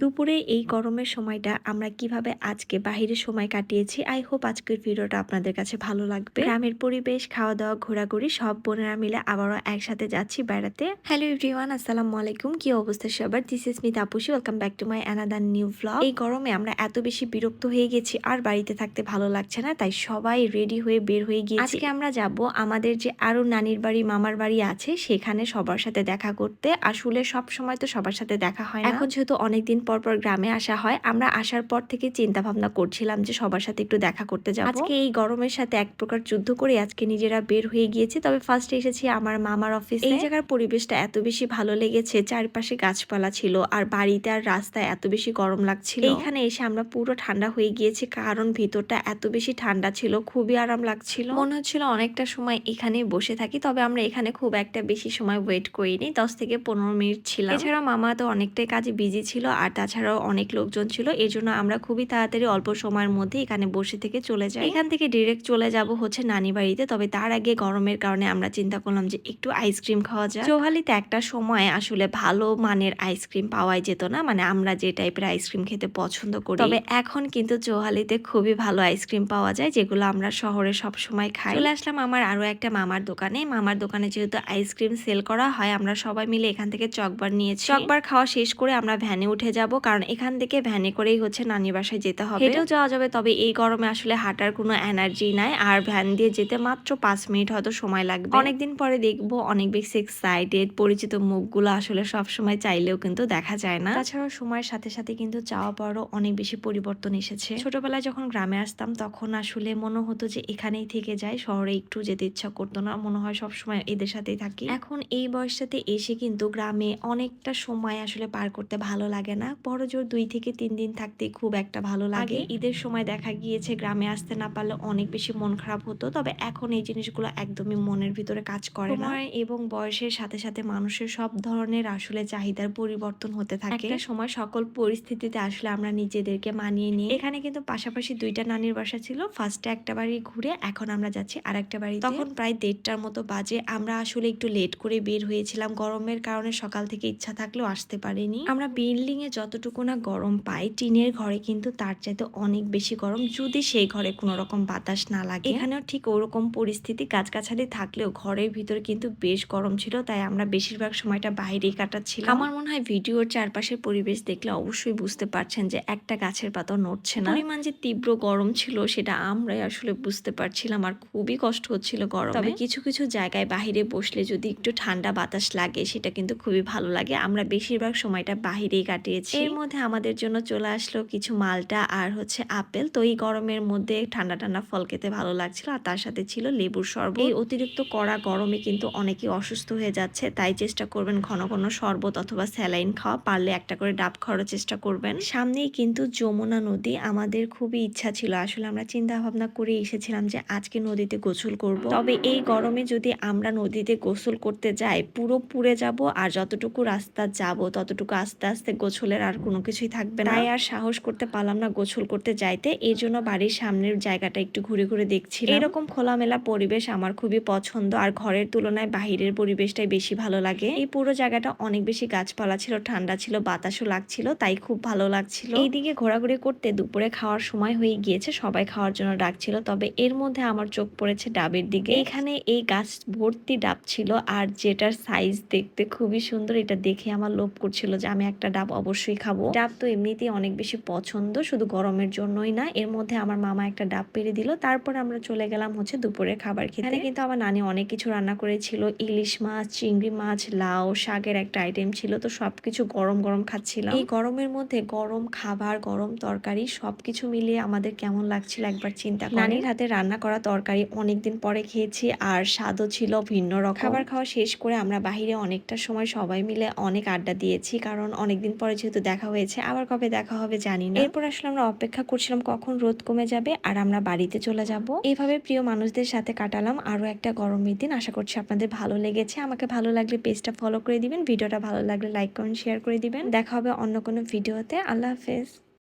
দুপুরে এই গরমের সময়টা আমরা কীভাবে আজকে বাহিরে সময় কাটিয়েছি? আই হোপ আজকের ভিডিওটা আপনাদের কাছে ভালো লাগবে। গ্রামের পরিবেশ খাওয়া দাওয়া ঘোরাঘুরি, সব বোনেরা মিলে আবারও একসাথে যাচ্ছি বেড়াতে। হ্যালো এভরিওয়ান আসসালামু আলাইকুম। কি অবস্থা সবার? দিস ইস মিত আপুসি welcome back to my another new vlog এই গরমে আমরা এত বেশি বিরক্ত হয়ে গেছি, আর বাড়িতে থাকতে ভালো লাগছে না, তাই সবাই রেডি হয়ে বের হয়ে গিয়েছি। আজকে আমরা যাব আমাদের যে আরও নানির বাড়ি, মামার বাড়ি আছে, সেখানে সবার সাথে দেখা করতে। আসলে সব সময় তো সবার সাথে দেখা হয় এখন যেহেতু অনেকদিন পর পর গ্রামে আসা হয়। আমরা আসার পর থেকে চিন্তা ভাবনা করছিলাম যে সবার সাথে একটু দেখা করতে যাব। আজকে এই গরমের সাথে এক প্রকার যুদ্ধ করে আজকে নিজেরা বের হয়ে গিয়েছি। তবে ফার্স্টে এসেছি আমার মামার অফিসে এই জায়গার পরিবেশটা এত বেশি ভালো লেগেছে চারপাশে গাছপালা ছিল আর বাড়িতে আর রাস্তায় এত বেশি গরম লাগছিল। এখানে এসে আমরা পুরো ঠান্ডা হয়ে গিয়েছি কারণ ভিতরটা এত বেশি ঠান্ডা ছিল খুবই আরাম লাগছিল। মনে হচ্ছিল অনেকটা সময় এখানে বসে থাকি তবে আমরা এখানে খুব একটা বেশি সময় ওয়েট করিনি। দশ থেকে পনেরো মিনিট ছিলাম। এছাড়া মামা তো অনেকটাই কাজে বিজি ছিল আর তাছাড়াও অনেক লোকজন ছিল। এর জন্য আমরা খুবই তাড়াতাড়ি অল্প সময়ের মধ্যে এখানে বসে থেকে চলে যাই। এখান থেকে ডিরেক্ট চলে যাব হচ্ছে নানি বাড়িতে। তবে তার আগে গরমের কারণে আমরা চিন্তা করলাম যে একটু আইসক্রিম খাওয়া যায় চৌহালিতে একটা সময় আসলে ভালো মানের আইসক্রিম পাওয়াই যেত না। মানে আমরা যে টাইপের আইসক্রিম খেতে পছন্দ করি। তবে এখন কিন্তু চৌহালিতে খুবই ভালো আইসক্রিম পাওয়া যায়, যেগুলো আমরা শহরে সব সময় খাই। চলে আসলাম আমার আরও একটা মামার দোকানে। মামার দোকানে যেহেতু আইসক্রিম সেল করা হয়, আমরা সবাই মিলে এখান থেকে চকবার নিয়েছি। চকবার খাওয়া শেষ করে আমরা ভ্যানে উঠে যাব। কারণ এখান থেকে ভ্যানে করেই হচ্ছে নানির বাসায় যেতে হবে। হেঁটেও যাওয়া যাবে তবে এই গরমে আসলে হাঁটার কোনো এনার্জি নাই আর ভ্যান দিয়ে যেতে মাত্র পাঁচ মিনিট হয়তো সময় লাগবে। অনেকদিন পরে দেখব অনেক বেশি এক্সাইটেড পরিচিত মুখগুলো আসলে সব সময় চাইলেও কিন্তু দেখা যায় না। তাছাড়াও সময়ের সাথে সাথে কিন্তু চাওয়া পাওয়ারও অনেক বেশি পরিবর্তন এসেছে। ছোটবেলায় যখন গ্রামে আসতাম তখন আসলে মনে হতো যে এখানেই থেকে যায় শহরে একটু যেতে ইচ্ছা করতো না মনে হয় সব সময় এদের সাথেই থাকি। এখন এই বয়সটাতে এসে কিন্তু গ্রামে অনেকটা সময় আসলে পার করতে ভালো লাগে না। বড় জোর দুই থেকে তিন দিন থাকতে খুব একটা ভালো লাগে। ঈদের সময় দেখা গিয়েছে গ্রামে আসতে না পারলে অনেক বেশি মন খারাপ হতো। তবে এখন এই জিনিসগুলো একদমই মনের ভিতরে কাজ করে না। এবং বয়সের সাথে সাথে মানুষের সব ধরনের আসলে চাহিদার পরিবর্তন হতে থাকে। একটা সময় সকল পরিস্থিতিতে আসলে আমরা নিজেদেরকে মানিয়ে নিয়ে এখানে কিন্তু পাশাপাশি দুইটা নানির বাসা ছিল। ফার্স্টে একটা বাড়ি ঘুরে এখন আমরা যাচ্ছি আর একটা বাড়ি তখন প্রায় দেড়টার মতো বাজে। আমরা আসলে একটু লেট করে বের হয়েছিলাম। গরমের কারণে সকাল থেকে ইচ্ছা থাকলেও আসতে পারিনি। আমরা বিল্ডিং এ যতটুকু না গরম পাই, টিনের ঘরে কিন্তু তার চাইতে অনেক বেশি গরম। যদি সেই ঘরে কোনো রকম বাতাস না লাগে, এখানেও ঠিক ওরকম পরিস্থিতি। গাছগাছালি থাকলেও ঘরের ভিতরে কিন্তু বেশ গরম ছিল, তাই আমরা বেশিরভাগ সময়টা বাইরেই কাটাচ্ছিলাম। আমার মনে হয় ভিডিওর চারপাশের পরিবেশ দেখলে অবশ্যই বুঝতে পারছেন যে একটা গাছের পাতা নড়ছে না। পরিমাণ যে তীব্র গরম ছিল, সেটা আমরাই আসলে বুঝতে পারছিলাম আর খুবই কষ্ট হচ্ছিল গরম। তবে কিছু কিছু জায়গায় বাহিরে বসলে যদি একটু ঠান্ডা বাতাস লাগে, সেটা কিন্তু খুবই ভালো লাগে। আমরা বেশিরভাগ সময়টা বাহিরেই কাটিয়েছি এর মধ্যে আমাদের জন্য চলে আসলো কিছু মালটা আর হচ্ছে আপেল। তো এই গরমের মধ্যে ঠান্ডা ঠান্ডা ফল খেতে ভালো লাগছিল আর তার সাথে ছিল লেবুর শরবত। এই অতিরিক্ত কড়া গরমে কিন্তু অনেকেই অসুস্থ হয়ে যাচ্ছে, তাই চেষ্টা করবেন ঘন ঘন শরবত অথবা স্যালাইন খাওয়া। পারলে একটা করে ডাব খাওয়ার চেষ্টা করবেন। সামনেই কিন্তু যমুনা নদী, আমাদের খুবই ইচ্ছা ছিল। আসলে আমরা চিন্তা ভাবনা করে এসেছিলাম যে আজকে নদীতে গোসল করব। তবে এই গরমে যদি আমরা নদীতে গোসল করতে যাই, পুরো পুড়ে যাব আর যতটুকু রাস্তা যাব, ততটুকু আস্তে আস্তে গোসলের আর কোনো কিছুই থাকবে না। আর সাহস করতে পারলাম না গোসল করতে যাইতে। এই জন্য বাড়ির সামনের জায়গাটা একটু ঘুরে ঘুরে দেখছি এরকম খোলামেলা পরিবেশ আমার খুবই পছন্দ। আর ঘরের তুলনায় বাহিরের পরিবেশটাই বেশি ভালো লাগে। এই পুরো জায়গাটা অনেক বেশি গাছপালা ছিল ঠান্ডা ছিল বাতাসও লাগছিল তাই খুব ভালো লাগছিল। এইদিকে ঘোরাঘুরি করতে দুপুরে খাওয়ার সময় হয়ে গিয়েছে সবাই খাওয়ার জন্য ডাকছিল তবে এর মধ্যে আমার চোখ পড়েছে ডাবের দিকে। এখানে এই গাছ ভর্তি ডাব ছিল আর যেটার সাইজ দেখতে খুবই সুন্দর এটা দেখে আমার লোভ করছিল যে আমি একটা ডাব অবশ্যই খাব। ডাব তো এমনিতেই অনেক বেশি পছন্দ, শুধু গরমের জন্যই না। এর মধ্যে আমার মামা একটা ডাব পেরে দিল। তারপর আমরা চলে গেলাম হচ্ছে দুপুরের খাবার খেতে। কিন্তু আমার নানি অনেক কিছু রান্না করেছিল। ইলিশ মাছ, চিংড়ি মাছ, লাউ, শাকের একটা আইটেম ছিল। তো সবকিছু গরম গরম খাচ্ছিলাম। এই গরমের মধ্যে গরম খাবার, গরম তরকারি সবকিছু মিলিয়ে আমাদের কেমন লাগছিল একবার চিন্তা নানির হাতে রান্না করা তরকারি অনেকদিন পরে খেয়েছি আর স্বাদও ছিল ভিন্ন রকম। খাবার খাওয়া শেষ করে আমরা বাহিরে অনেকটা সময় সবাই মিলে অনেক আড্ডা দিয়েছি। কারণ অনেকদিন পরে দেখা হয়েছে, আবার কবে দেখা হবে জানি না। এরপর আসলে আমরা অপেক্ষা করছিলাম কখন রোদ কমে যাবে আর আমরা বাড়িতে চলে যাব। এইভাবে প্রিয় মানুষদের সাথে কাটালাম আরও একটা গরমের দিন। আশা করছি আপনাদের ভালো লেগেছে। আমাকে ভালো লাগলে পেজটা ফলো করে দিবেন। ভিডিওটা ভালো লাগলে লাইক, কমেন্ট, শেয়ার করে দিবেন। দেখা হবে অন্য কোনো ভিডিওতে। আল্লাহ হাফেজ।